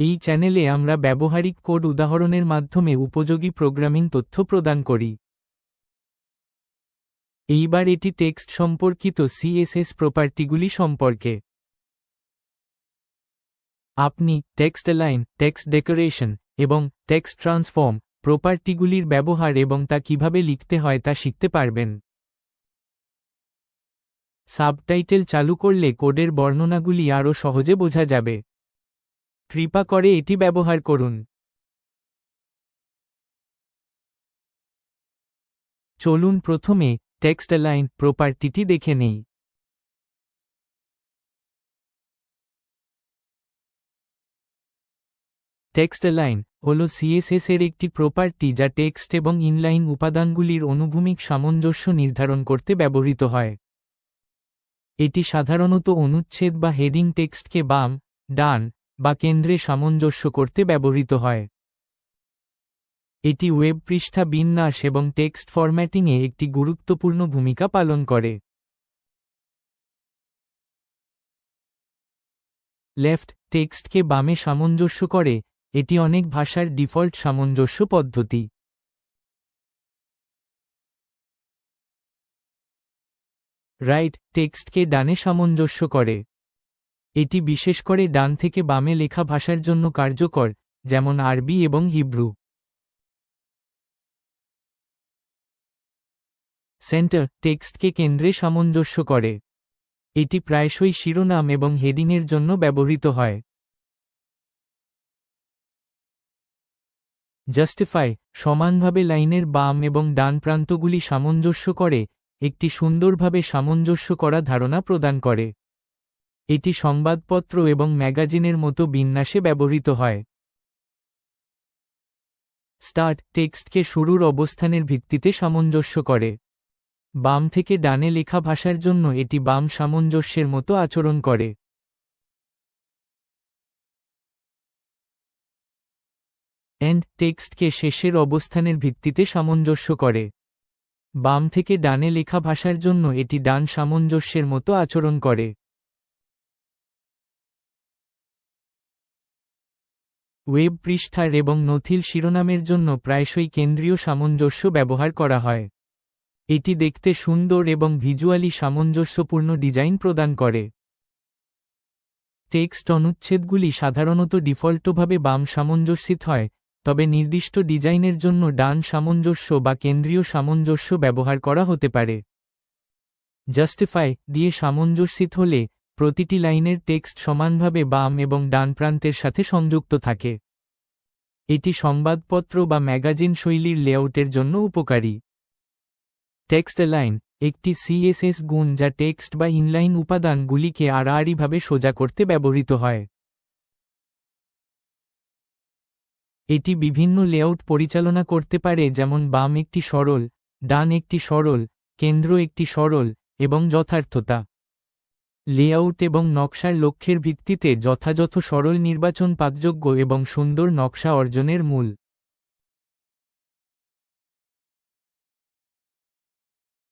এই চ্যানেলে আমরা ব্যবহারিক কোড উদাহরণের মাধ্যমে উপযোগী প্রোগ্রামিং তথ্য প্রদান করি। এইবার এটি টেক্সট সম্পর্কিত সিএসএস প্রপার্টিগুলি সম্পর্কে। আপনি টেক্সট লাইন, টেক্সট ডেকোরেশন এবং টেক্সট ট্রান্সফর্ম প্রপার্টিগুলির ব্যবহার এবং তা কীভাবে লিখতে হয় তা শিখতে পারবেন। সাবটাইটেল চালু করলে কোডের বর্ণনাগুলি আরও সহজে বোঝা যাবে। কৃপা করে এটি ব্যবহার করুন। চলুন প্রথমে টেক্সট লাইন প্রপার্টিটি দেখে নেই। টেক্সট লাইন হল সিএসএস এর একটি প্রপার্টি যা টেক্সট এবং ইনলাইন উপাদানগুলির অনুভূমিক সামঞ্জস্য নির্ধারণ করতে ব্যবহৃত হয়। এটি সাধারণত অনুচ্ছেদ বা হেডিং টেক্সটকে বাম, ডান বা কেন্দ্রে সামঞ্জস্য করতে ব্যবহৃত হয়। এটি ওয়েব পৃষ্ঠা বিন্যাস এবং টেক্সট ফরম্যাটিংয়ে একটি গুরুত্বপূর্ণ ভূমিকা পালন করে। লেফট টেক্সটকে বামে সামঞ্জস্য করে, এটি অনেক ভাষার ডিফল্ট সামঞ্জস্য পদ্ধতি। রাইট টেক্সটকে ডানে সামঞ্জস্য করে। এটি বিশেষ করে ডান থেকে বামে লেখা ভাষার জন্য কার্যকর, যেমন আরবি এবং হিব্রু। সেন্টার টেক্সটকে কেন্দ্রে সামঞ্জস্য করে। এটি প্রায়শই শিরোনাম এবং হেডিংয়ের জন্য ব্যবহৃত হয়। জাস্টিফাই সমানভাবে লাইনের বাম এবং ডান প্রান্তগুলি সামঞ্জস্য করে, একটি সুন্দরভাবে সামঞ্জস্য করা ধারণা প্রদান করে। এটি সংবাদপত্র এবং ম্যাগাজিনের মতো বিন্যাসে ব্যবহৃত হয়। স্টার্ট টেক্সটকে শুরুর অবস্থানের ভিত্তিতে সামঞ্জস্য করে। বাম থেকে ডানে লেখা ভাষার জন্য এটি বাম সামঞ্জস্যের মতো আচরণ করে। এন্ড টেক্সটকে শেষের অবস্থানের ভিত্তিতে সামঞ্জস্য করে। বাম থেকে ডানে লেখা ভাষার জন্য এটি ডান সামঞ্জস্যের মতো আচরণ করে। ওয়েব পৃষ্ঠার এবং নথিল শিরোনামের জন্য প্রায়শই কেন্দ্রীয় সামঞ্জস্য ব্যবহার করা হয়। এটি দেখতে সুন্দর এবং ভিজুয়ালি সামঞ্জস্যপূর্ণ ডিজাইন প্রদান করে। টেক্সট অনুচ্ছেদগুলি সাধারণত ডিফল্টভাবে বাম সামঞ্জস্যিত হয়, তবে নির্দিষ্ট ডিজাইনের জন্য ডান সামঞ্জস্য বা কেন্দ্রীয় সামঞ্জস্য ব্যবহার করা হতে পারে। জাস্টিফাই দিয়ে সামঞ্জস্যিত হলে প্রতিটি লাইনের টেক্সট সমানভাবে বাম এবং ডান প্রান্তের সাথে সংযুক্ত থাকে। এটি সংবাদপত্র বা ম্যাগাজিন শৈলীর লেআউটের জন্য উপকারী। টেক্সট লাইন, একটি সিএসএস গুণ যা টেক্সট বা ইনলাইন উপাদানগুলিকে আড়াআড়িভাবে সোজা করতে ব্যবহৃত হয়। এটি বিভিন্ন লেআউট পরিচালনা করতে পারে যেমন বাম একটি সরল, ডান একটি সরল, কেন্দ্র একটি সরল এবং যথার্থতা। লেআউট এবং নকশার লক্ষ্যের ভিত্তিতে যথাযথ সরল নির্বাচন পাতযোগ্য এবং সুন্দর নকশা অর্জনের মূল।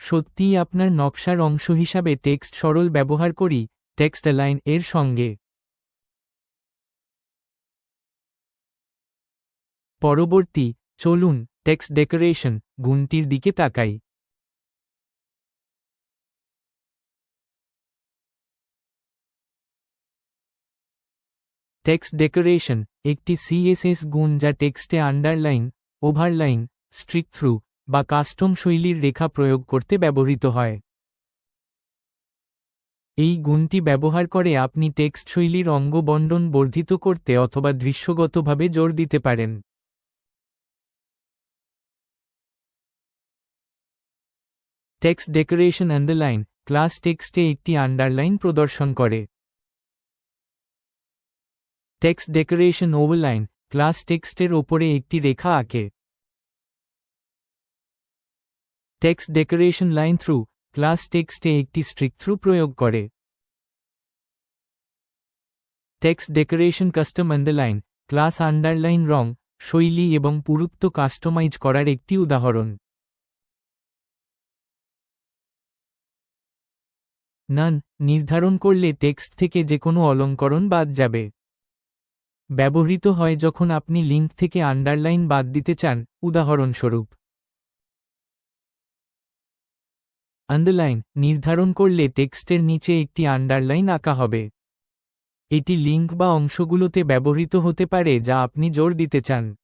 সত্যিই আপনার নকশার অংশ হিসাবে টেক্সট সরল ব্যবহার করি, টেক্সট লাইন এর সঙ্গে। পরবর্তী, চলুন, টেক্সট ডেকোরেশন গুণটির দিকে তাকাই। টেক্সট ডেকোরেশন একটি সিএসএস গুণ যা টেক্সটে আন্ডারলাইন ওভারলাইন স্ট্রিক থ্রু বা কাস্টম শৈলীর রেখা প্রয়োগ করতে ব্যবহৃত হয়। এই গুণটি ব্যবহার করে আপনি টেক্সট শৈলীর অঙ্গবণ্ডন বর্ধিত করতে অথবা দৃশ্যগতভাবে জোর দিতে পারেন। টেক্সট ডেকোরেশন আন্ডারলাইন ক্লাস টেক্সটে একটি আন্ডারলাইন প্রদর্শন করে। টেক্সট ডেকোরেশন ওভারলাইন ক্লাস টেক্সটের ওপরে একটি রেখা আঁকে। Text decoration line through class টেক্সটে একটি স্ট্রিক থ্রু প্রয়োগ করে। Text decoration custom underline class underline রং, শৈলী এবং পুরুত্ব কাস্টমাইজ করার একটি উদাহরণ। নান নির্ধারণ করলে টেক্সট থেকে যে কোনো অলঙ্করণ বাদ যাবে। ব্যবহৃত হয় যখন আপনি লিঙ্ক থেকে আন্ডারলাইন বাদ দিতে চান, উদাহরণস্বরূপ। আন্ডারলাইন, নির্ধারণ করলে টেক্সটের নিচে একটি আন্ডারলাইন আঁকা হবে। এটি লিঙ্ক বা অংশগুলোতে ব্যবহৃত হতে পারে যা আপনি জোর দিতে চান।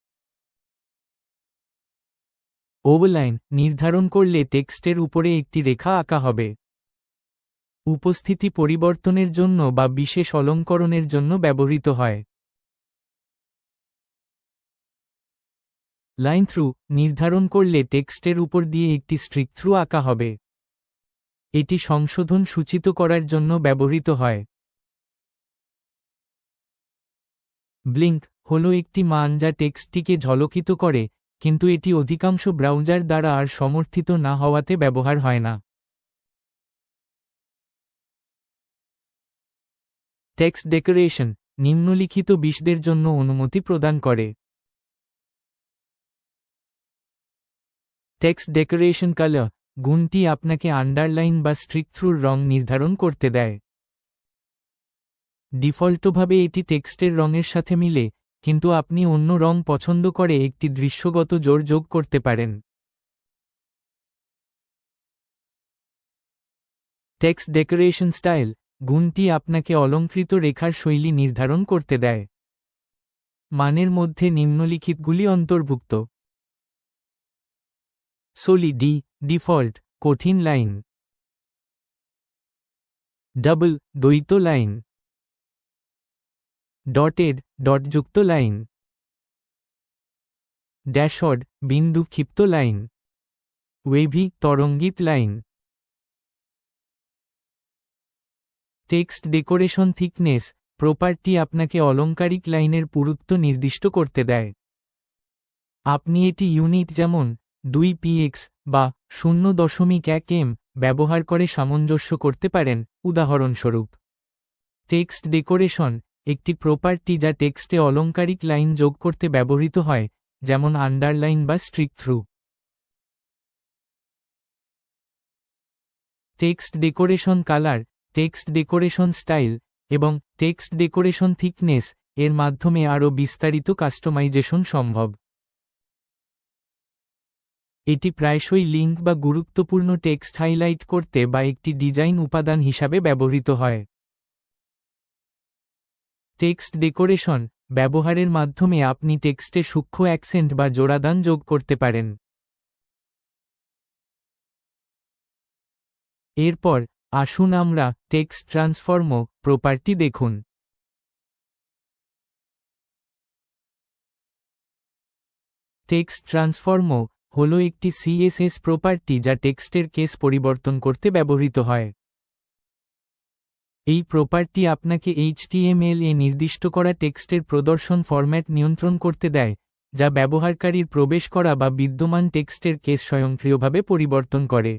ওভারলাইন, নির্ধারণ করলে টেক্সটের উপরে একটি রেখা আঁকা হবে। উপস্থিতি পরিবর্তনের জন্য বা বিশেষ অলঙ্করণের জন্য ব্যবহৃত হয়। লাইন থ্রু নির্ধারণ করলে টেক্সটের উপর দিয়ে একটি স্ট্রিক থ্রু আঁকা হবে। এটি সংশোধন সূচিত করার জন্য ব্যবহৃত হয়। ব্লিঙ্ক হল একটি মান যা টেক্সটটিকে ঝলকিত করে, কিন্তু এটি অধিকাংশ ব্রাউজার দ্বারা আর সমর্থিত না হওয়াতে ব্যবহার হয় না। টেক্সট ডেকোরেশন নিম্নলিখিত বিষদের জন্য অনুমতি প্রদান করে। টেক্সট ডেকোরেশন কালার গুণটি আপনাকে আন্ডারলাইন বা স্ট্রিক থ্রুর রং নির্ধারণ করতে দেয়। ডিফল্টভাবে এটি টেক্সটের রঙের সাথে মিলে, কিন্তু আপনি অন্য রং পছন্দ করে একটি দৃশ্যগত জোর যোগ করতে পারেন। টেক্সট ডেকোরেশন স্টাইল গুণটি আপনাকে অলঙ্কৃত রেখার শৈলী নির্ধারণ করতে দেয়। মানের মধ্যে নিম্নলিখিতগুলি অন্তর্ভুক্ত। সোলি ডি ডিফল্ট কঠিন লাইন ডাবল দ্বৈত লাইন ডটেড ডটযুক্ত লাইন ড্যাশড বিন্দু ক্ষিপ্ত line wavy তরঙ্গিত line text decoration thickness property আপনাকে অলংকারিক লাইনের পুরুত্ব নির্দিষ্ট করতে দেয়। আপনি এটি ইউনিট যেমন দুই পিএক্স বা শূন্য দশমিক এক এম ব্যবহার করে সামঞ্জস্য করতে পারেন, উদাহরণস্বরূপ টেক্সট ডেকোরেশন একটি প্রপার্টি যা টেক্সটে অলঙ্কারিক লাইন যোগ করতে ব্যবহৃত হয়, যেমন আন্ডারলাইন বা strike through. Text decoration colour, text decoration style এবং টেক্সট ডেকোরেশন থিকনেস এর মাধ্যমে আরও বিস্তারিত কাস্টমাইজেশন সম্ভব। এটি প্রায়শই লিঙ্ক বা গুরুত্বপূর্ণ টেক্সট হাইলাইট করতে বা একটি ডিজাইন উপাদান হিসাবে ব্যবহৃত হয়। টেক্সট ডেকোরেশন ব্যবহারের মাধ্যমে আপনি টেক্সটে সূক্ষ্ম অ্যাকসেন্ট বা জোড়াদান যোগ করতে পারেন। এরপর আসুন আমরা টেক্সট ট্রান্সফর্ম প্রপার্টি দেখুন। টেক্সট ট্রান্সফর্ম হল একটি সিএসএস প্রপার্টি যা টেক্সটের কেস পরিবর্তন করতে ব্যবহৃত হয়। এই প্রপার্টি আপনাকে এইচটিএমএল এ নির্দিষ্ট করা টেক্সটের প্রদর্শন ফরম্যাট নিয়ন্ত্রণ করতে দেয়, যা ব্যবহারকারীর প্রবেশ করা বা বিদ্যমান টেক্সটের কেস স্বয়ংক্রিয়ভাবে পরিবর্তন করে।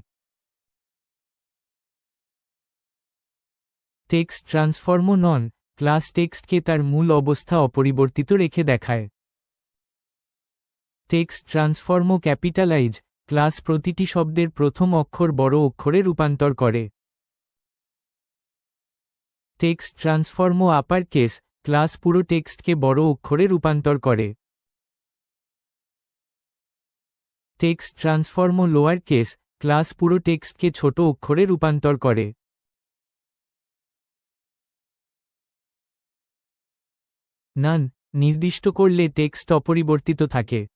টেক্সট ট্রান্সফর্ম নন ক্লাস টেক্সটকে তার মূল অবস্থা অপরিবর্তিত রেখে দেখায়। টেক্সট ট্রান্সফর্ম ক্যাপিটালাইজ, ক্লাস প্রতিটি শব্দের প্রথম অক্ষর বড় অক্ষরে রূপান্তর করে। Text transform upper case, class পুরো টেক্সটকে বড় অক্ষরে রূপান্তর করে। Text transform lower case, class পুরো টেক্সটকে ছোট অক্ষরে রূপান্তর করে। নান, নির্দিষ্ট করলে টেক্সট অপরিবর্তিত থাকে।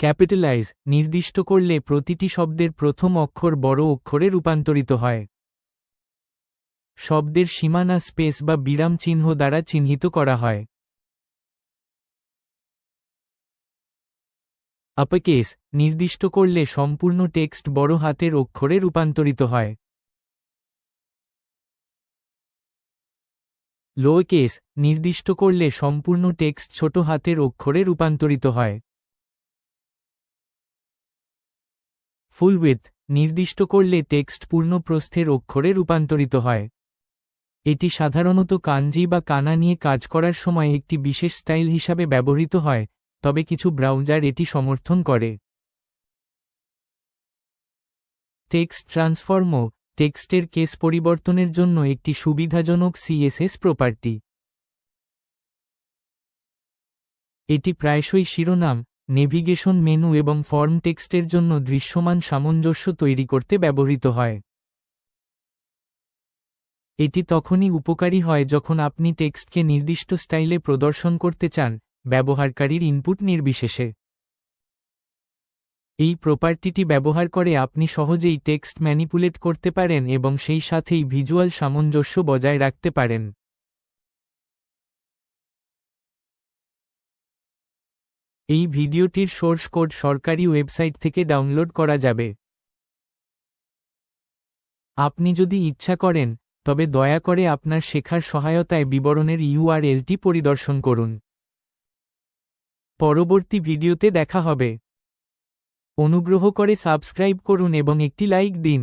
ক্যাপিটালাইজ, নির্দিষ্ট করলে প্রতিটি শব্দের প্রথম অক্ষর বড় অক্ষরে রূপান্তরিত হয়। শব্দের সীমানা স্পেস বা বিরাম চিহ্ন দ্বারা চিহ্নিত করা হয়। আপকেস, নির্দিষ্ট করলে সম্পূর্ণ টেক্সট বড় হাতের অক্ষরে রূপান্তরিত হয়। লো কেস নির্দিষ্ট করলে সম্পূর্ণ টেক্সট ছোট হাতের অক্ষরে রূপান্তরিত হয়। ফুল উইথ নির্দিষ্ট করলে টেক্সট পূর্ণ প্রস্থের অক্ষরে রূপান্তরিত হয়। এটি সাধারণত কাঞ্জি বা কানা নিয়ে কাজ করার সময় একটি বিশেষ স্টাইল হিসাবে ব্যবহৃত হয়, তবে কিছু ব্রাউজার এটি সমর্থন করে। টেক্সট ট্রান্সফর্ম টেক্সটের কেস পরিবর্তনের জন্য একটি সুবিধাজনক সিএসএস প্রপার্টি এটি প্রায়শই শিরোনাম নেভিগেশন মেনু এবং ফর্ম টেক্সটের জন্য দৃশ্যমান সামঞ্জস্য তৈরি করতে ব্যবহৃত হয়। এটি তখনই উপকারী হয় যখন আপনি টেক্সটকে নির্দিষ্ট স্টাইলে প্রদর্শন করতে চান, ব্যবহারকারীর ইনপুট নির্বিশেষে। এই প্রপার্টিটি ব্যবহার করে আপনি সহজেই টেক্সট ম্যানিপুলেট করতে পারেন এবং সেই সাথেই ভিজুয়াল সামঞ্জস্য বজায় রাখতে পারেন। এই ভিডিওটির সোর্স কোড সরকারি ওয়েবসাইট থেকে ডাউনলোড করা যাবে। আপনি যদি ইচ্ছা করেন, তবে দয়া করে আপনার শেখার সহায়তায় বিবরণের ইউআরএলটি পরিদর্শন করুন। পরবর্তী ভিডিওতে দেখা হবে। অনুগ্রহ করে সাবস্ক্রাইব করুন এবং একটি লাইক দিন।